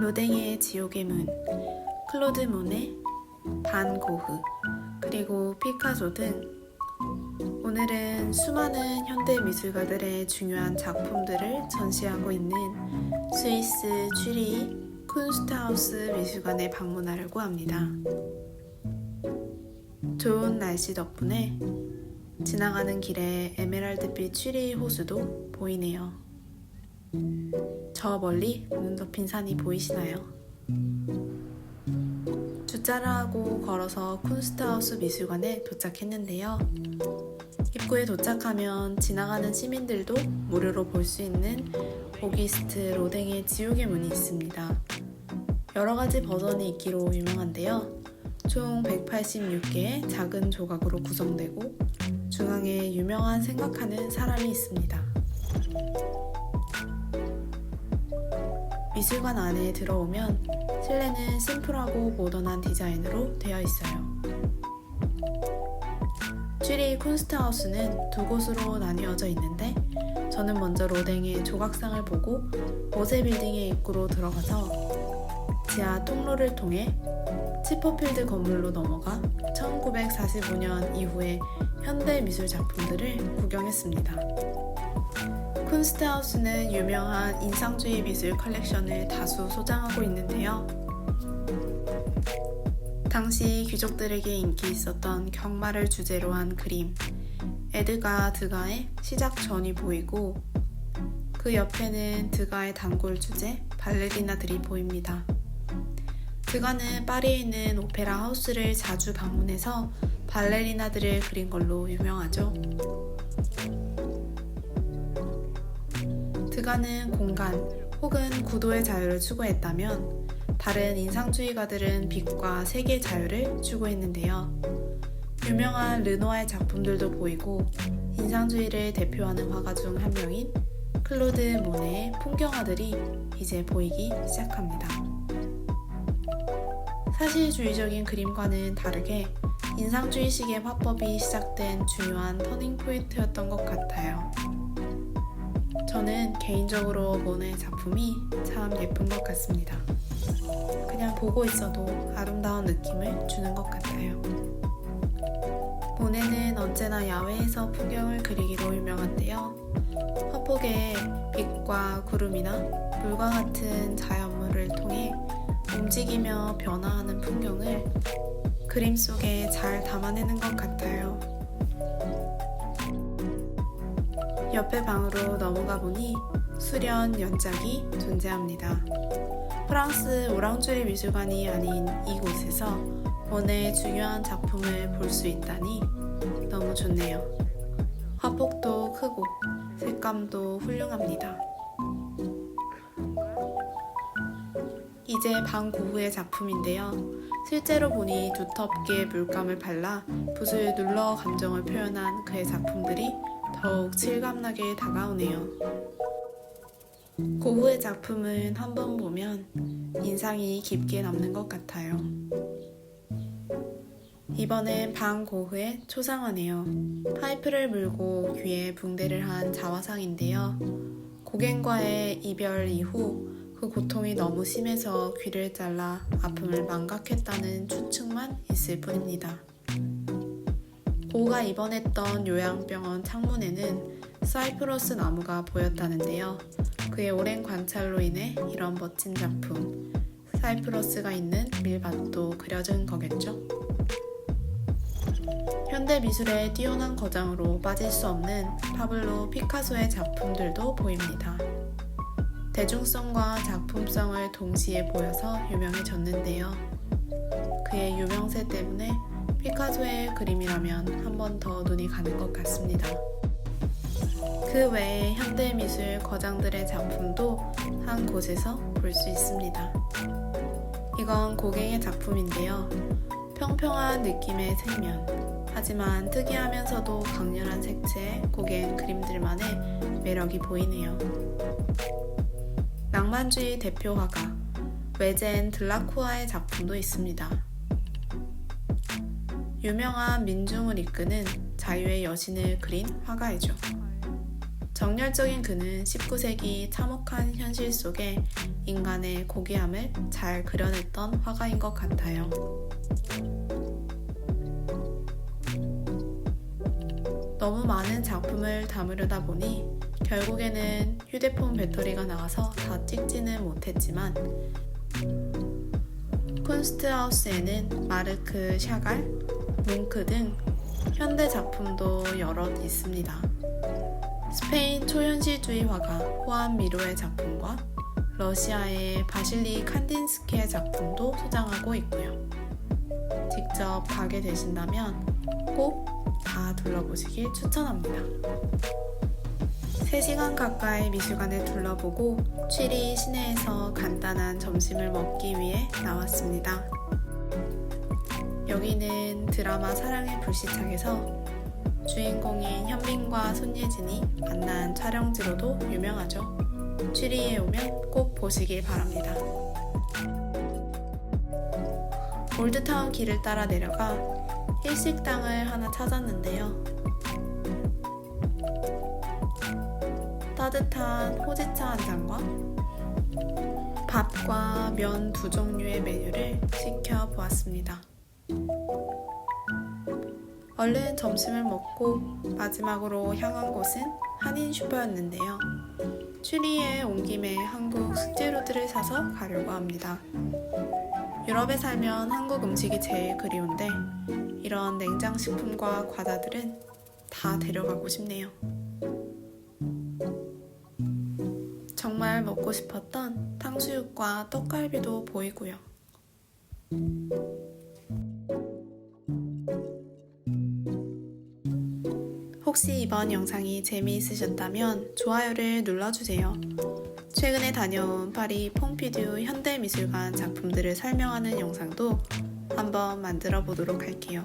로댕의 지옥의 문, 클로드 모네, 반 고흐, 그리고 피카소 등 오늘은 수많은 현대 미술가들의 중요한 작품들을 전시하고 있는 스위스 쥐리 쿤스트하우스 미술관에 방문하려고 합니다. 좋은 날씨 덕분에 지나가는 길에 에메랄드빛 취리 호수도 보이네요. 저 멀리 눈 덮인 산이 보이시나요? 주차를 하고 걸어서 쿤스트하우스 미술관에 도착했는데요. 입구에 도착하면 지나가는 시민들도 무료로 볼 수 있는 오기스트 로댕의 지옥의 문이 있습니다. 여러 가지 버전이 있기로 유명한데요. 총 186개의 작은 조각으로 구성되고 중앙에 유명한 생각하는 사람이 있습니다. 미술관 안에 들어오면 실내는 심플하고 모던한 디자인으로 되어 있어요. 쥐리 쿤스트하우스는 두 곳으로 나뉘어져 있는데 저는 먼저 로댕의 조각상을 보고 모세 빌딩의 입구로 들어가서 지하 통로를 통해 치퍼필드 건물로 넘어가 1945년 이후의 현대 미술 작품들을 구경했습니다. 쿤스트하우스는 유명한 인상주의 미술 컬렉션을 다수 소장하고 있는데요. 당시 귀족들에게 인기 있었던 경마를 주제로 한 그림, 에드가 드가의 시작 전이 보이고 그 옆에는 드가의 단골 주제, 발레리나들이 보입니다. 드가는 파리에 있는 오페라 하우스를 자주 방문해서 발레리나들을 그린 걸로 유명하죠. 드가는 공간 혹은 구도의 자유를 추구했다면 다른 인상주의가들은 빛과 색의 자유를 추구했는데요. 유명한 르노아의 작품들도 보이고 인상주의를 대표하는 화가 중 한 명인 클로드 모네의 풍경화들이 이제 보이기 시작합니다. 사실주의적인 그림과는 다르게 인상주의식의 화법이 시작된 중요한 터닝 포인트였던 것 같아요. 저는 개인적으로 모네 작품이 참 예쁜 것 같습니다. 그냥 보고 있어도 아름다운 느낌을 주는 것 같아요. 모네는 언제나 야외에서 풍경을 그리기로 유명한데요. 화폭에 빛과 구름이나 물과 같은 자연물을 통해 움직이며 변화하는 풍경을 그림 속에 잘 담아내는 것 같아요. 옆에 방으로 넘어가 보니 수련 연작이 존재합니다. 프랑스 오랑주리 미술관이 아닌 이곳에서 모네의 중요한 작품을 볼 수 있다니 너무 좋네요. 화폭도 크고 색감도 훌륭합니다. 이제 방 고흐의 작품인데요. 실제로 보니 두텁게 물감을 발라 붓을 눌러 감정을 표현한 그의 작품들이 더욱 실감나게 다가오네요. 고흐의 작품은 한 번 보면 인상이 깊게 남는 것 같아요. 이번엔 방 고흐의 초상화네요. 파이프를 물고 귀에 붕대를 한 자화상인데요. 고갱과의 이별 이후 그 고통이 너무 심해서 귀를 잘라 아픔을 망각했다는 추측만 있을 뿐입니다. 고가 입원했던 요양병원 창문에는 사이프러스 나무가 보였다는데요. 그의 오랜 관찰로 인해 이런 멋진 작품, 사이프러스가 있는 밀밭도 그려진 거겠죠? 현대 미술의 뛰어난 거장으로 빠질 수 없는 파블로 피카소의 작품들도 보입니다. 대중성과 작품성을 동시에 보여서 유명해졌는데요. 그의 유명세 때문에 피카소의 그림이라면 한 번 더 눈이 가는 것 같습니다. 그 외에 현대미술 거장들의 작품도 한 곳에서 볼 수 있습니다. 이건 고갱의 작품인데요. 평평한 느낌의 색면, 하지만 특이하면서도 강렬한 색채의 고갱 그림들만의 매력이 보이네요. 낭만주의 대표 화가 외젠 들라쿠아의 작품도 있습니다. 유명한 민중을 이끄는 자유의 여신을 그린 화가이죠. 정열적인 그는 19세기 참혹한 현실 속에 인간의 고귀함을 잘 그려냈던 화가인 것 같아요. 너무 많은 작품을 담으려다 보니 결국에는 휴대폰 배터리가 나가서 다 찍지는 못했지만 쿤스트하우스에는 마르크 샤갈, 뭉크 등 현대 작품도 여럿 있습니다. 스페인 초현실주의 화가 호안 미로의 작품과 러시아의 바실리 칸딘스키의 작품도 소장하고 있고요. 직접 가게 되신다면 꼭 다 둘러보시길 추천합니다. 3시간 가까이 미술관을 둘러보고 취리 시내에서 간단한 점심을 먹기 위해 나왔습니다. 여기는 드라마 사랑의 불시착에서 주인공인 현빈과 손예진이 만난 촬영지로도 유명하죠. 취리에 오면 꼭 보시길 바랍니다. 올드타운 길을 따라 내려가 일식당을 하나 찾았는데요. 따뜻한 호지차 한 잔과 밥과 면 두 종류의 메뉴를 시켜 보았습니다. 얼른 점심을 먹고 마지막으로 향한 곳은 한인 슈퍼였는데요. 추리에 온 김에 한국 숙제로들을 사서 가려고 합니다. 유럽에 살면 한국 음식이 제일 그리운데 이런 냉장식품과 과자들은 다 데려가고 싶네요. 정말 먹고 싶었던 탕수육과 떡갈비도 보이고요. 혹시 이번 영상이 재미있으셨다면 좋아요를 눌러주세요. 최근에 다녀온 파리 퐁피듀 현대미술관 작품들을 설명하는 영상도 한번 만들어 보도록 할게요.